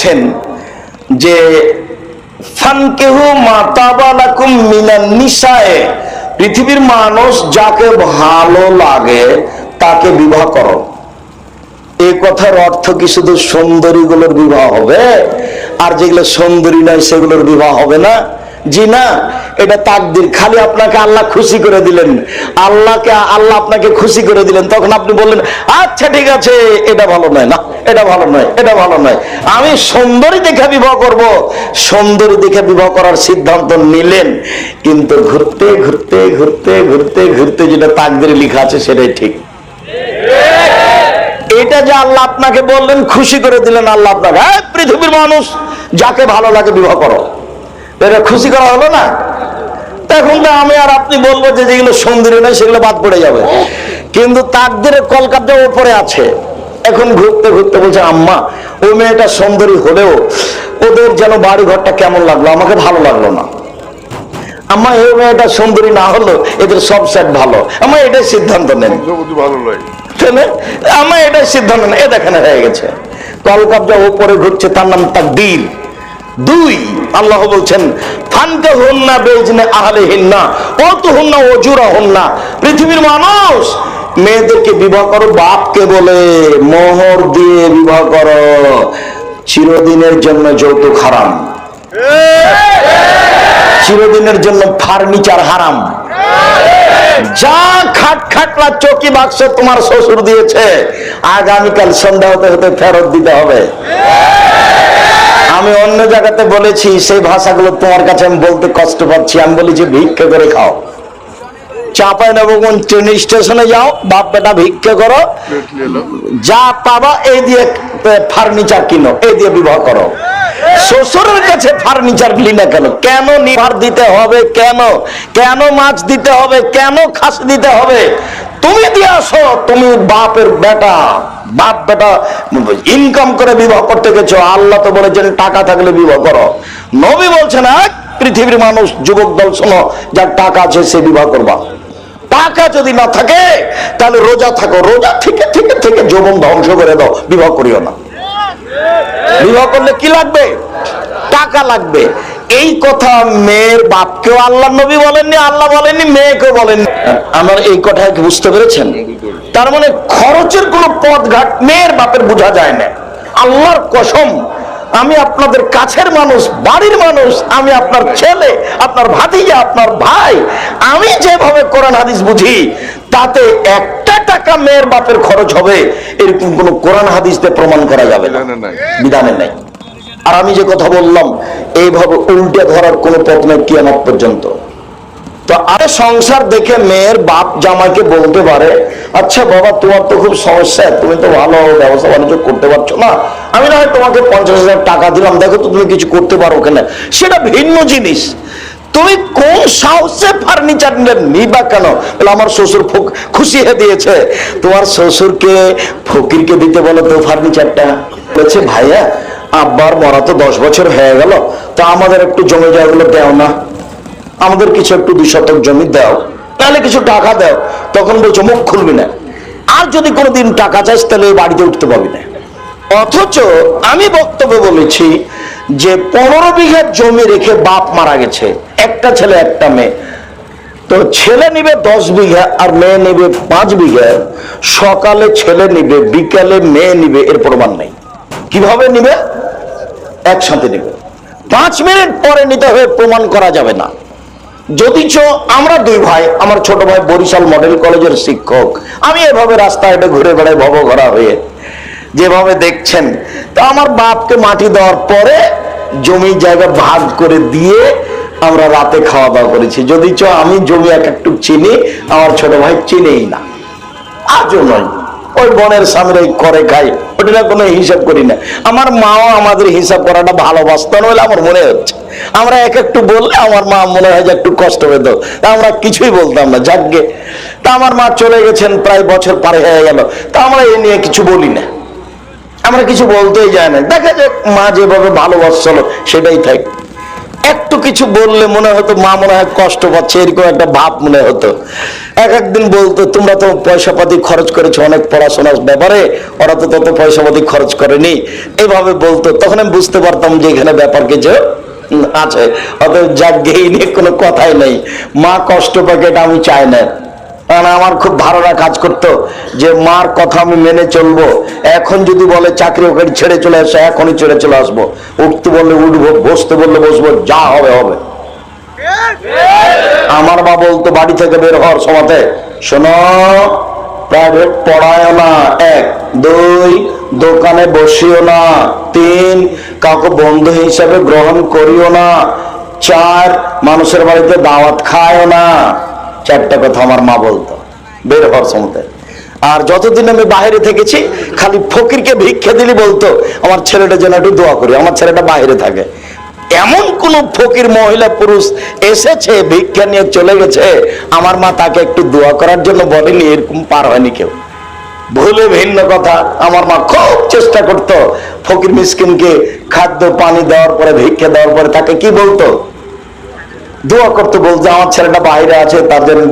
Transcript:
বলছেন যে পৃথিবীর মানুষ যাকে ভালো লাগে, তাকে বিবাহ করো। এই কথার অর্থ কি শুধু সুন্দরীগুলোর বিবাহ হবে? আর যেগুলো সুন্দরী নয়, সেগুলোর বিবাহ হবে না। জি না, এটা তাকদির। খালি আপনাকে আল্লাহ খুশি করে দিলেন। আল্লাহকে, আল্লাহ আপনাকে খুশি করে দিলেন। তখন আপনি বললেন আচ্ছা ঠিক আছে, এটা ভালো নয়। না, এটা ভালো নয়, এটা ভালো নয়। আমি সুন্দরী দেখে বিবাহ করব। সুন্দরী দেখে বিবাহ করার সিদ্ধান্ত নিলেন। কিন্তু ঘুরতে ঘুরতে ঘুরতে ঘুরতে ঘুরতে যেটা তাকদিরে লেখা আছে, সেটাই ঠিক। এটা যে আল্লাহ আপনাকে বললেন, খুশি করে দিলেন আল্লাহ আপনাকে। পৃথিবীর মানুষ, যাকে ভালো লাগে বিবাহ করো। এটা খুশি করা হলো না? এখন তো আমি আর আপনি বলব যে যেগুলো সুন্দরী নয় সেগুলো বাদ পড়ে যাবে। কিন্তু তাকদের কলকাতা ওপরে আছে। এখন ঘুরতে ঘুরতে বলছে আম্মা ও মেয়েটা সুন্দরী হলেও ওদের যেন বাড়ি ঘরটা কেমন লাগল? আমাকে ভালো লাগল না। আম্মা এই মেয়েটা সুন্দরী না হলো এদের সব সেট ভালো। আমার এটাই সিদ্ধান্ত নেন। ভালো নয়। আমার এটাই সিদ্ধান্ত নেই এ দেখেন হয়ে গেছে। কলকাবজা ওপরে ঘুরছে তার নাম তাকদীর। দুই, আল্লাহ বলছেন, ফানতে হন না বেজনে আহলে হিন্না, ও তো হন না অজুরা না পৃথিবীর মানুষ মেয়েদেরকে বিবাহ করো, বাপকে বলে, মোহর দিয়ে বিবাহ করো, চিরদিনের জন্য যৌতুক হারাম। চিরদিনের জন্য ফার্নিচার হারাম। যা খাট খাটলা চকি বাক্স তোমার শ্বশুর দিয়েছে, আগামীকাল সন্ধ্যা হতে হতে ফেরত দিতে হবে। জায়গাতে বলেছি, সেই ভাষাগুলো তোমার কাছে আমি বলতে কষ্ট পাচ্ছি। আমি বলি যে, ভিক্ষে করে খাও। চাপাই নবগঞ্জ ট্রেন স্টেশনে যাও, বাপ বেটা ভিক্ষে করো। যা পাবা এই দিয়ে ফার্নিচার কিনো এই দিয়ে বিবাহ করো। শ্বশুরের কাছে ফার্নিচার কিনি না কেন? কেন নিভার দিতে হবে? কেন? কেন মাছ দিতে হবে? কেন খাস দিতে হবে? তুমি দিয়ে আসো, তুমি বাপের বেটা, বাপ বেটা ইনকাম করে বিবাহ করতে গেছো, আল্লাহ তো বলেছেন টাকা থাকলে বিবাহ করো। নবী বলছেন, এক পৃথিবীর মানুষ, যুবক দল, শোনো, যার টাকা আছে সে বিবাহ করবা। টাকা যদি না থাকে, তাহলে রোজা থাকো, রোজা থেকে থেকে থেকে যৌবন ধ্বংস করে দাও, বিবাহ করিও না। বিবাহ করলে কি লাগবে? টাকা লাগবে। এই কথা মেয়ের বাপকেও আল্লাহ নবী বলেননি আল্লাহ বলেননি মেয়েকেও বলেননি। আমার এই কথা কি বুঝতে পেরেছেন? তার মানে খরচের কোনো পথ ঘাট মেয়ের বাপের বোঝা যায় না। আল্লাহর কসম আমি আপনাদের কাছের মানুষ বাড়ির মানুষ আমি আপনার ছেলে আপনার ভাতিজা আপনার ভাই আমি যেভাবে কোরআন হাদিস বুঝি তাতে একটা টাকা মেয়ের বাপের খরচ হবে এরকম কোনো কোরআন হাদিস দিয়ে প্রমাণ করা যাবে না। বিধানে নাই। আর আমি যে কথা বললাম, এইভাবে উল্টে ধরার কোনো পথ নেই কিয়ামত পর্যন্ত। তো আরে সংসার দেখে মেয়ের বাপ জামাইকে বলতে পারে আচ্ছা বাবা, তোমার তো খুব সমস্যা, তুমি তো ভালো ব্যবসা বাণিজ্য করতে পারছ না। আমি না হয় তোমাকে পঞ্চাশ হাজার টাকা দিলাম, দেখো তো তুমি কিছু করতে পারো কিনা। সেটা ভিন্ন জিনিস। তুমি কোন সাহসে ফার্নিচার নিবা কেন? আমার শ্বশুর খুশি হয়ে দিয়েছে। তোমার শ্বশুরকে, ফকিরকে দিতে বলো তো ফার্নিচারটা বলছে, ভাইয়া আব্বার মরা তো দশ বছর হয়ে গেল। তা আমাদের একটু জমি জায়গাগুলো দেও না। আমাদের কিছু একটু দুই শতক জমি দাও। তাহলে কিছু টাকা দাও। তখন বলছো, মুখ খুলবি না। আর যদি কোনোদিন টাকা চাইস তাহলে এই বাড়িতে উঠতে পারবি না। অথচ আমি বক্তব্য বলেছি যে, পনেরো বিঘা জমি রেখে বাপ মারা গেছে। একটা ছেলে, একটা মেয়ে। তো ছেলে নিবে দশ বিঘা আর মেয়ে নিবে পাঁচ বিঘা। সকালে ছেলে নিবে, বিকালে মেয়ে নিবে, এর প্রমাণ নেই। কীভাবে নিবে? একসাথে নিবে। পাঁচ মিনিট পরে নিতে হবে, প্রমাণ করা যাবে না। যদিচ আমরা দুই ভাই, আমার ছোট ভাই বরিশাল মডেল কলেজের শিক্ষক, আমি এভাবে রাস্তায় হেঁটে ঘুরে বেড়াই ভব ঘোরা হয়ে। যেভাবে দেখছেন, তা আমার বাপকে মাটি দেওয়ার পরে জমি জায়গা ভাগ করে দিয়ে আমরা রাতে খাওয়া দাওয়া করেছি। যদিচ আমি জমি এক একটু চিনি, আমার ছোট ভাই চিনেই না। আজও নয়। ওই বোনের সামনে করে খাই ওটা কোনো হিসাব করি না। আমার মাও আমাদের হিসাব করাটা ভালোবাসত না বলে আমার মনে হচ্ছে। আমরা এক একটু বললে আমার মা মনে হয় যে একটু কষ্ট পেত। তা আমরা কিছুই বলতাম না, যাকগে। তা আমার মা চলে গেছেন, প্রায় বছর পার হয়ে গেল। তা আমরা এ নিয়ে কিছু বলি না। আমরা কিছু বলতেই যায় না। দেখা যাক মা যেভাবে ভালোবাসছিল সেটাই থাক। একটু কিছু বললে মনে হতো মা মনে হয় কষ্ট পাচ্ছে, এরকম একটা ভাব মনে হতো। এক একদিন বলতো, তোমরা তো পয়সা পাতি খরচ করেছ, অনেক পড়াশোনার ব্যাপারে, ওরা তো তত পয়সা পাতি খরচ করেনি। এইভাবে বলতো। তখন আমি বুঝতে পারতাম যে এখানে ব্যাপার কিছু আছে। অত যাক, এই নিয়ে কোনো কথাই নেই। মা কষ্ট পাকে, এটা আমি চাই না। কারণ আমার খুব ধারণা কাজ করতো যে মার কথা আমি মেনে চলবো। এখন যদি বলে চাকরি ওখানে ছেড়ে চলে আসে, এখনই ছেড়ে চলে আসব। উঠতে বললে উঠবো, বসতে বললে বসবো, যা হবে হবে। আমার মা বলতো, বাড়ি থেকে বের হওয়ার সময়তে, শোনো প্রাইভেট পড়ায় না, এক, দুই, দোকানে বসিও না, তিন, কাউকে বন্ধু হিসাবে গ্রহণ করিও না, চার, মানুষের বাড়িতে দাওয়াত খায়ও না। চারটা কথা আমার মা বলতো। বের হওয়ার সময়তে আর যতদিন আমি বাইরে থেকেছি, খালি ফকিরকে ভিক্ষা দিলি বলতো, আমার ছেলেটা যেন একটু দোয়া করি, আমার ছেলেটা বাইরে থাকে। এমন কোন ফকির মহিলা পুরুষ এসেছে, ভিক্ষা নিয়ে চলে গেছে, আমার মা তাকে একটু দোয়া করার জন্য বলেনি, এরকম পার হয়নি কেউ। ভুলে ভিন্ন কথা, আমার মা খুব চেষ্টা করতো ফকির মিসকিনকে খাদ্য, পানি দেওয়ার পরে, ভিক্ষা দেওয়ার পরে তাকে কি বলতো? দোয়া করতে বলছে আমার ছেলেটা বাইরে আছে তার জন্য